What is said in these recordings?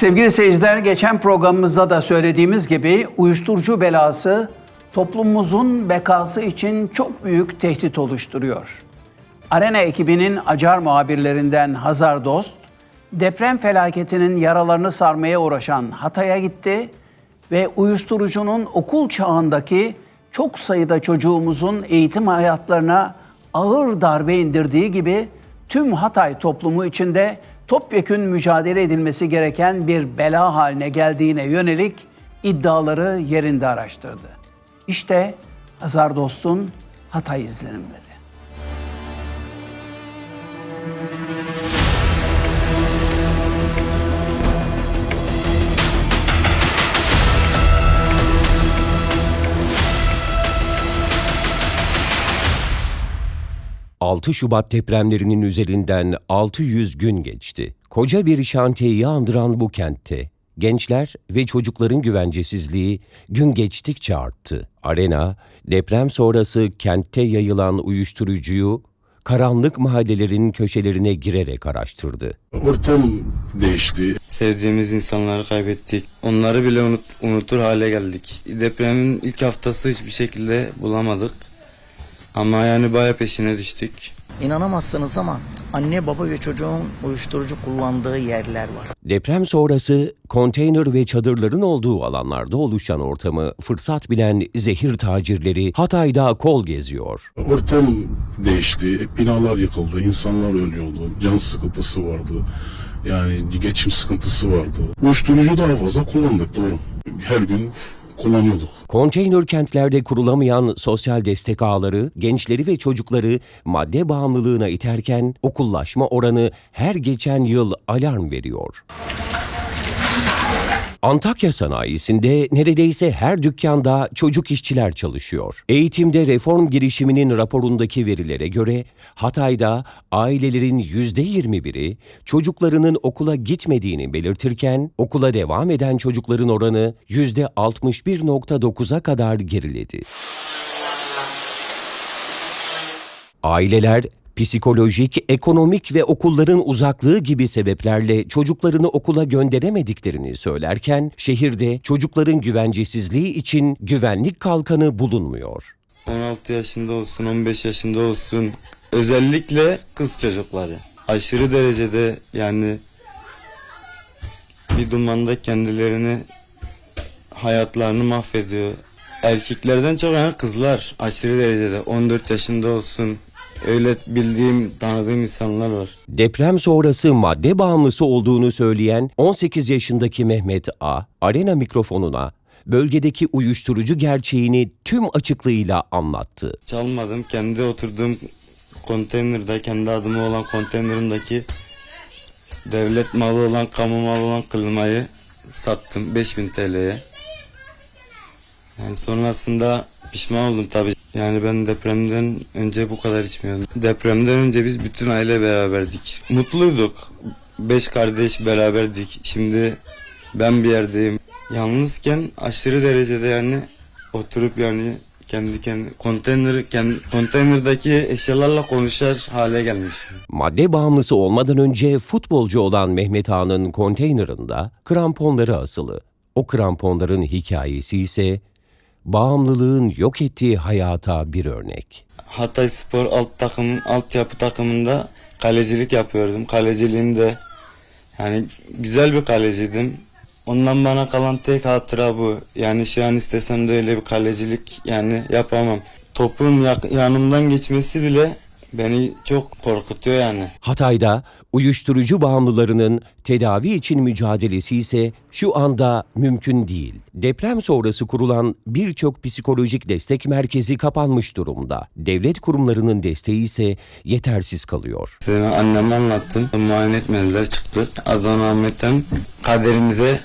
Sevgili seyirciler, geçen programımızda da söylediğimiz gibi uyuşturucu belası toplumumuzun bekası için çok büyük tehdit oluşturuyor. Arena ekibinin acar muhabirlerinden Hazar Dost, deprem felaketinin yaralarını sarmaya uğraşan Hatay'a gitti ve uyuşturucunun okul çağındaki çok sayıda çocuğumuzun eğitim hayatlarına ağır darbe indirdiği gibi tüm Hatay toplumu içinde topyekün mücadele edilmesi gereken bir bela haline geldiğine yönelik iddiaları yerinde araştırdı. İşte Hazar Dost'un Hatay izlenimleri. ...6 Şubat depremlerinin üzerinden 600 gün geçti. Koca bir şantiyeyi andıran bu kentte gençler ve çocukların güvencesizliği gün geçtikçe arttı. Arena, deprem sonrası kentte yayılan uyuşturucuyu karanlık mahallelerin köşelerine girerek araştırdı. Ortam değişti. Sevdiğimiz insanları kaybettik. Onları bile unut, unutur hale geldik. Depremin ilk haftası hiçbir şekilde bulamadık. Ama yani baya peşine düştük. İnanamazsınız ama anne baba ve çocuğun uyuşturucu kullandığı yerler var. Deprem sonrası konteyner ve çadırların olduğu alanlarda oluşan ortamı fırsat bilen zehir tacirleri Hatay'da kol geziyor. Ortam değişti. Binalar yıkıldı. insanlar ölüyordu. Can sıkıntısı vardı. Yani geçim sıkıntısı vardı. Uyuşturucu daha fazla kullandık doğru. Her gün kullanıyorduk. Konteyner kentlerde kurulamayan sosyal destek ağları gençleri ve çocukları madde bağımlılığına iterken okullaşma oranı her geçen yıl alarm veriyor. Antakya sanayisinde neredeyse her dükkanda çocuk işçiler çalışıyor. Eğitimde reform girişiminin raporundaki verilere göre Hatay'da ailelerin %21'i çocuklarının okula gitmediğini belirtirken okula devam eden çocukların oranı %61.9'a kadar geriledi. Aileler psikolojik, ekonomik ve okulların uzaklığı gibi sebeplerle çocuklarını okula gönderemediklerini söylerken şehirde çocukların güvencesizliği için güvenlik kalkanı bulunmuyor. 16 yaşında olsun, 15 yaşında olsun. Özellikle kız çocukları. Aşırı derecede yani bir dumanda kendilerini hayatlarını mahvediyor. Erkeklerden çok yani kızlar aşırı derecede 14 yaşında olsun. Öyle bildiğim, tanıdığım insanlar var. Deprem sonrası madde bağımlısı olduğunu söyleyen 18 yaşındaki Mehmet A, arena mikrofonuna bölgedeki uyuşturucu gerçeğini tüm açıklığıyla anlattı. Çalmadım. Kendi oturduğum konteynerde, kendi adıma olan konteynerimdeki devlet malı olan, kamu malı olan klimayı sattım 5000 TL'ye. Yani sonrasında pişman oldum tabii. Yani ben depremden önce bu kadar içmiyordum. Depremden önce biz bütün aile beraberdik. Mutluyduk. Beş kardeş beraberdik. Şimdi ben bir yerdeyim. Yalnızken aşırı derecede yani oturup yani kendi kendi konteyner kendi konteynerdaki eşyalarla konuşar hale gelmiş. Madde bağımlısı olmadan önce futbolcu olan Mehmet Ağa'nın konteynerında kramponları asılı. O kramponların hikayesi ise bağımlılığın yok ettiği hayata bir örnek. Hatay Spor alt takım altyapı takımında kalecilik yapıyordum. Kaleciliğim de yani güzel bir kaleciydim. Ondan bana kalan tek hatıra bu. Yani şu an istesem de öyle bir kalecilik yani yapamam. Topun yanımdan geçmesi bile beni çok korkutuyor yani. Hatay'da uyuşturucu bağımlılarının tedavi için mücadelesi ise şu anda mümkün değil. Deprem sonrası kurulan birçok psikolojik destek merkezi kapanmış durumda. Devlet kurumlarının desteği ise yetersiz kalıyor. Anneme anlattım. Muayene etmediler çıktık. Adana Ahmet'ten kaderimize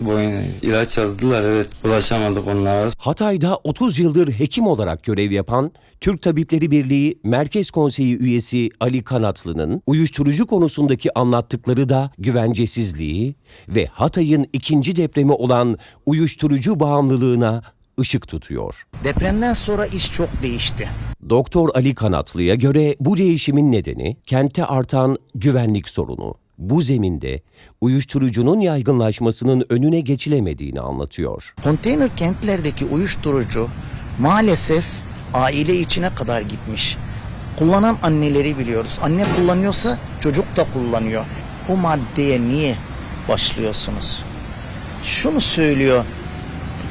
boyun ilaç yazdılar. Evet ulaşamadık onlara. Hatay'da 30 yıldır hekim olarak görev yapan Türk Tabipleri Birliği Merkez Konseyi üyesi Ali Kanatlı'nın uyuşturucu konusundaki anlattıkları da güvencesizliği ve Hatay'ın ikinci depremi olan uyuşturucu bağımlılığına ışık tutuyor. Depremden sonra iş çok değişti. Doktor Ali Kanatlı'ya göre bu değişimin nedeni kente artan güvenlik sorunu. Bu zeminde uyuşturucunun yaygınlaşmasının önüne geçilemediğini anlatıyor. Konteyner kentlerdeki uyuşturucu maalesef aile içine kadar gitmiş. Kullanan anneleri biliyoruz. Anne kullanıyorsa çocuk da kullanıyor. Bu maddeye niye başlıyorsunuz? Şunu söylüyor.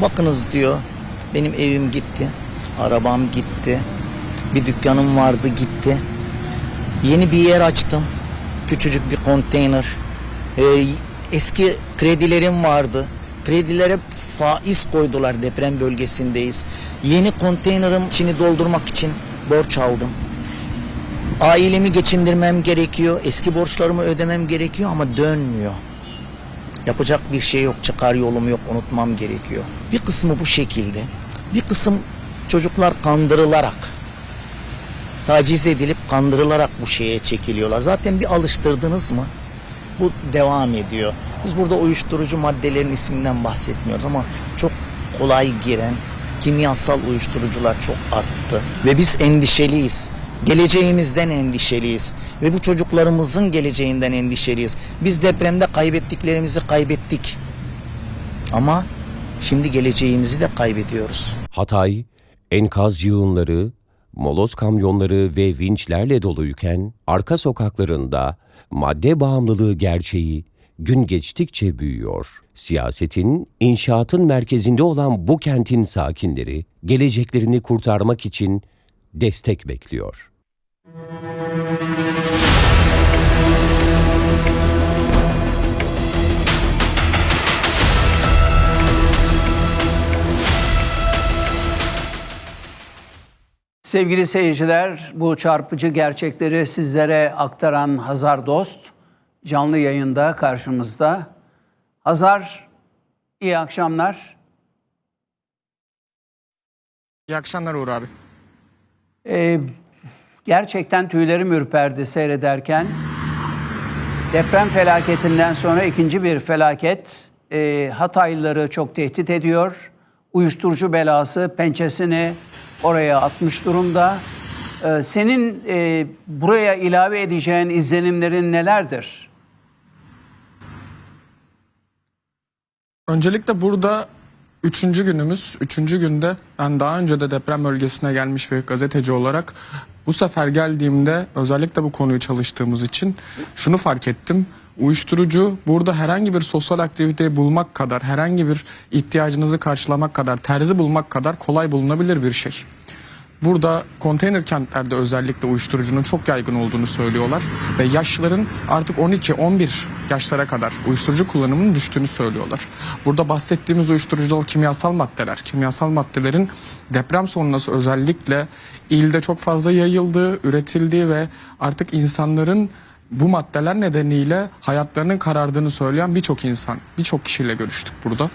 Bakınız diyor. Benim evim gitti. Arabam gitti. Bir dükkanım vardı gitti. Yeni bir yer açtım. Küçücük bir konteyner. Ee, eski kredilerim vardı. Kredilere faiz koydular deprem bölgesindeyiz. Yeni konteynerim içini doldurmak için borç aldım. Ailemi geçindirmem gerekiyor. Eski borçlarımı ödemem gerekiyor ama dönmüyor. Yapacak bir şey yok, çıkar yolum yok, unutmam gerekiyor. Bir kısmı bu şekilde. Bir kısım çocuklar kandırılarak taciz edilip kandırılarak bu şeye çekiliyorlar. Zaten bir alıştırdınız mı bu devam ediyor. Biz burada uyuşturucu maddelerin isminden bahsetmiyoruz ama çok kolay giren kimyasal uyuşturucular çok arttı ve biz endişeliyiz. Geleceğimizden endişeliyiz ve bu çocuklarımızın geleceğinden endişeliyiz. Biz depremde kaybettiklerimizi kaybettik. Ama şimdi geleceğimizi de kaybediyoruz. Hatay, enkaz yığınları, moloz kamyonları ve vinçlerle doluyken arka sokaklarında madde bağımlılığı gerçeği gün geçtikçe büyüyor. Siyasetin, inşaatın merkezinde olan bu kentin sakinleri geleceklerini kurtarmak için destek bekliyor. Sevgili seyirciler, bu çarpıcı gerçekleri sizlere aktaran Hazar Dost canlı yayında karşımızda. Hazar, iyi akşamlar. İyi akşamlar Uğur abi. Ee, gerçekten tüylerim ürperdi seyrederken. Deprem felaketinden sonra ikinci bir felaket. Ee, Hataylıları çok tehdit ediyor. Uyuşturucu belası pençesini oraya atmış durumda. Ee, senin e, buraya ilave edeceğin izlenimlerin nelerdir? Öncelikle burada üçüncü günümüz. Üçüncü günde ben daha önce de deprem bölgesine gelmiş bir gazeteci olarak bu sefer geldiğimde özellikle bu konuyu çalıştığımız için şunu fark ettim. Uyuşturucu burada herhangi bir sosyal aktiviteyi bulmak kadar, herhangi bir ihtiyacınızı karşılamak kadar, terzi bulmak kadar kolay bulunabilir bir şey. Burada konteyner kentlerde özellikle uyuşturucunun çok yaygın olduğunu söylüyorlar ve yaşların artık 12-11 yaşlara kadar uyuşturucu kullanımının düştüğünü söylüyorlar. Burada bahsettiğimiz uyuşturucular kimyasal maddeler. Kimyasal maddelerin deprem sonrası özellikle ilde çok fazla yayıldığı, üretildiği ve artık insanların bu maddeler nedeniyle hayatlarının karardığını söyleyen birçok insan, birçok kişiyle görüştük burada.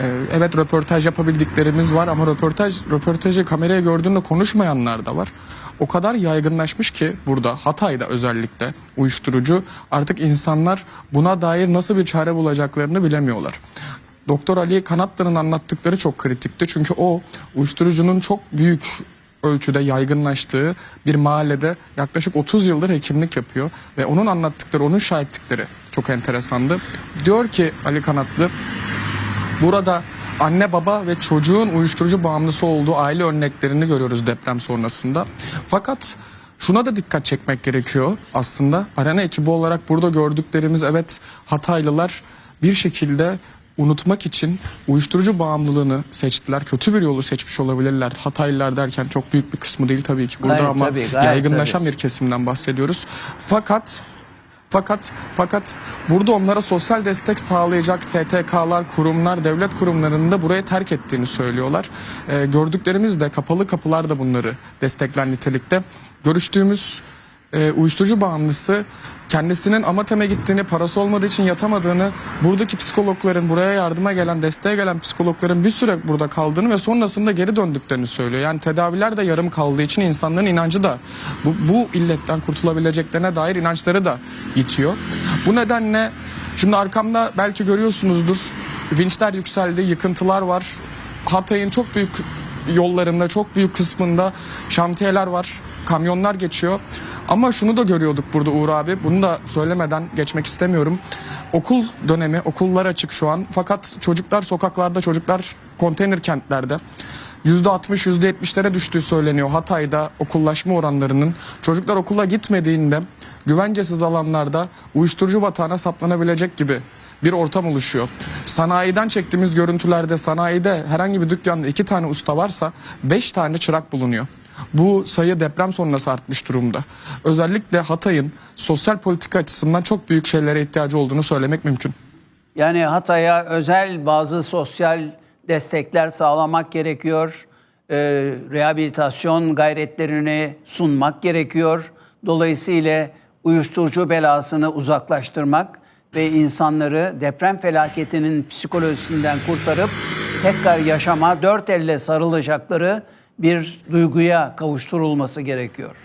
Ee, evet röportaj yapabildiklerimiz var ama röportaj röportajı kameraya gördüğünde konuşmayanlar da var. O kadar yaygınlaşmış ki burada Hatay'da özellikle uyuşturucu artık insanlar buna dair nasıl bir çare bulacaklarını bilemiyorlar. Doktor Ali Kanatlı'nın anlattıkları çok kritikti. Çünkü o uyuşturucunun çok büyük ölçüde yaygınlaştığı bir mahallede yaklaşık 30 yıldır hekimlik yapıyor ve onun anlattıkları, onun şahitlikleri çok enteresandı. Diyor ki Ali Kanatlı burada anne baba ve çocuğun uyuşturucu bağımlısı olduğu aile örneklerini görüyoruz deprem sonrasında. Fakat şuna da dikkat çekmek gerekiyor aslında. Arena ekibi olarak burada gördüklerimiz evet Hataylılar bir şekilde unutmak için uyuşturucu bağımlılığını seçtiler. Kötü bir yolu seçmiş olabilirler. Hataylılar derken çok büyük bir kısmı değil tabii ki burada Gayet ama tabii, gayet yaygınlaşan bir kesimden bahsediyoruz. Fakat fakat fakat burada onlara sosyal destek sağlayacak STK'lar, kurumlar, devlet kurumlarının da burayı terk ettiğini söylüyorlar. Ee, gördüklerimiz de kapalı kapılar da bunları destekler nitelikte. Görüştüğümüz e, uyuşturucu bağımlısı kendisinin Amatem'e gittiğini, parası olmadığı için yatamadığını, buradaki psikologların, buraya yardıma gelen, desteğe gelen psikologların bir süre burada kaldığını ve sonrasında geri döndüklerini söylüyor. Yani tedaviler de yarım kaldığı için insanların inancı da bu, bu illetten kurtulabileceklerine dair inançları da itiyor. Bu nedenle şimdi arkamda belki görüyorsunuzdur vinçler yükseldi, yıkıntılar var. Hatay'ın çok büyük yollarında çok büyük kısmında şantiyeler var. Kamyonlar geçiyor. Ama şunu da görüyorduk burada Uğur abi. Bunu da söylemeden geçmek istemiyorum. Okul dönemi, okullar açık şu an. Fakat çocuklar sokaklarda, çocuklar konteyner kentlerde. %60, %70'lere düştüğü söyleniyor Hatay'da okullaşma oranlarının. Çocuklar okula gitmediğinde güvencesiz alanlarda uyuşturucu batağına saplanabilecek gibi bir ortam oluşuyor. Sanayiden çektiğimiz görüntülerde sanayide herhangi bir dükkanda iki tane usta varsa beş tane çırak bulunuyor. Bu sayı deprem sonrası artmış durumda. Özellikle Hatay'ın sosyal politika açısından çok büyük şeylere ihtiyacı olduğunu söylemek mümkün. Yani Hatay'a özel bazı sosyal destekler sağlamak gerekiyor. Ee, rehabilitasyon gayretlerini sunmak gerekiyor. Dolayısıyla uyuşturucu belasını uzaklaştırmak ve insanları deprem felaketinin psikolojisinden kurtarıp tekrar yaşama dört elle sarılacakları bir duyguya kavuşturulması gerekiyor.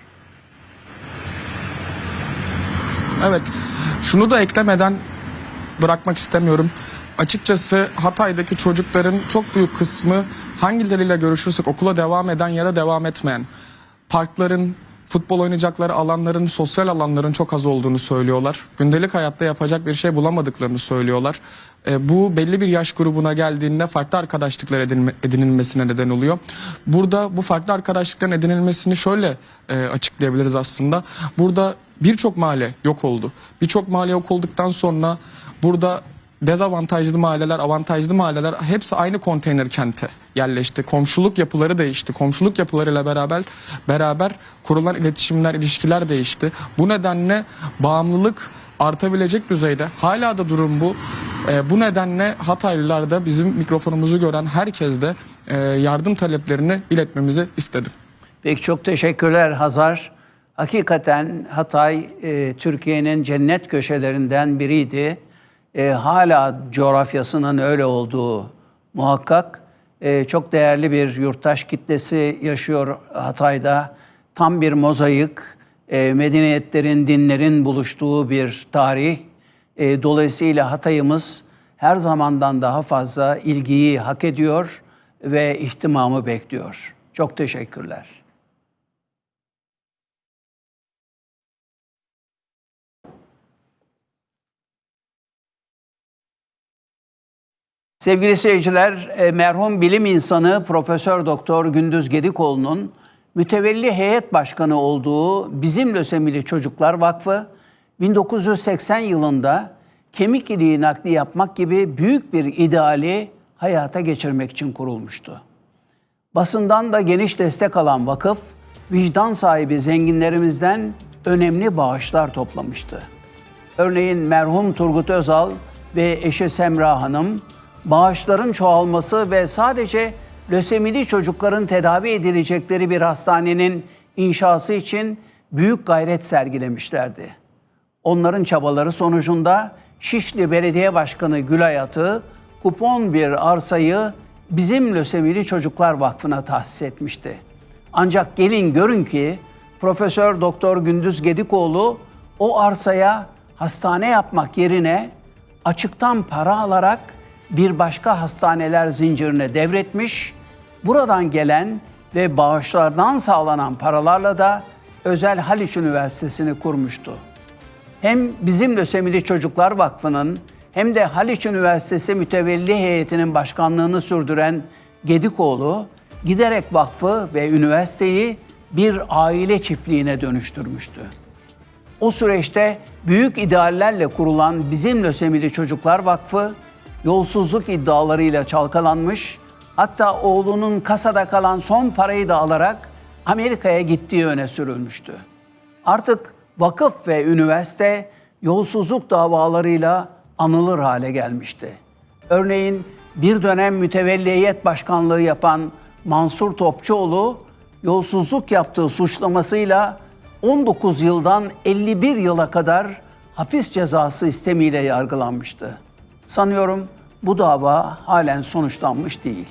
Evet. Şunu da eklemeden bırakmak istemiyorum. Açıkçası Hatay'daki çocukların çok büyük kısmı hangileriyle görüşürsek okula devam eden ya da devam etmeyen. Parkların, futbol oynayacakları alanların, sosyal alanların çok az olduğunu söylüyorlar. Gündelik hayatta yapacak bir şey bulamadıklarını söylüyorlar. E, bu belli bir yaş grubuna geldiğinde farklı arkadaşlıklar edinme- edinilmesine neden oluyor. Burada bu farklı arkadaşlıkların edinilmesini şöyle e, açıklayabiliriz aslında. Burada birçok mahalle yok oldu. Birçok mahalle yok olduktan sonra burada dezavantajlı mahalleler, avantajlı mahalleler hepsi aynı konteyner kente yerleşti. Komşuluk yapıları değişti. Komşuluk yapılarıyla beraber beraber kurulan iletişimler, ilişkiler değişti. Bu nedenle bağımlılık artabilecek düzeyde. Hala da durum bu. Ee, bu nedenle Hataylılar da bizim mikrofonumuzu gören herkes de e, yardım taleplerini iletmemizi istedim. Peki çok teşekkürler Hazar. Hakikaten Hatay e, Türkiye'nin cennet köşelerinden biriydi. E, hala coğrafyasının öyle olduğu muhakkak. E, çok değerli bir yurttaş kitlesi yaşıyor Hatay'da. Tam bir mozaik, e, medeniyetlerin, dinlerin buluştuğu bir tarih. E, dolayısıyla Hatay'ımız her zamandan daha fazla ilgiyi hak ediyor ve ihtimamı bekliyor. Çok teşekkürler. Sevgili seyirciler, e, merhum bilim insanı Profesör Doktor Gündüz Gedikoğlu'nun mütevelli heyet başkanı olduğu Bizim Lösemili Çocuklar Vakfı 1980 yılında kemik iliği nakli yapmak gibi büyük bir ideali hayata geçirmek için kurulmuştu. Basından da geniş destek alan vakıf, vicdan sahibi zenginlerimizden önemli bağışlar toplamıştı. Örneğin merhum Turgut Özal ve eşi Semra Hanım bağışların çoğalması ve sadece lösemili çocukların tedavi edilecekleri bir hastanenin inşası için büyük gayret sergilemişlerdi. Onların çabaları sonucunda Şişli Belediye Başkanı Gülay Atı kupon bir arsayı bizim Lösemili Çocuklar Vakfı'na tahsis etmişti. Ancak gelin görün ki Profesör Doktor Gündüz Gedikoğlu o arsaya hastane yapmak yerine açıktan para alarak bir başka hastaneler zincirine devretmiş. Buradan gelen ve bağışlardan sağlanan paralarla da özel Haliç Üniversitesi'ni kurmuştu. Hem bizim Lösemili Çocuklar Vakfı'nın hem de Haliç Üniversitesi Mütevelli Heyeti'nin başkanlığını sürdüren Gedikoğlu, giderek vakfı ve üniversiteyi bir aile çiftliğine dönüştürmüştü. O süreçte büyük ideallerle kurulan Bizim Lösemili Çocuklar Vakfı, yolsuzluk iddialarıyla çalkalanmış, hatta oğlunun kasada kalan son parayı da alarak Amerika'ya gittiği öne sürülmüştü. Artık vakıf ve üniversite yolsuzluk davalarıyla anılır hale gelmişti. Örneğin bir dönem mütevelliyet başkanlığı yapan Mansur Topçuoğlu yolsuzluk yaptığı suçlamasıyla 19 yıldan 51 yıla kadar hapis cezası istemiyle yargılanmıştı. Sanıyorum bu dava halen sonuçlanmış değil.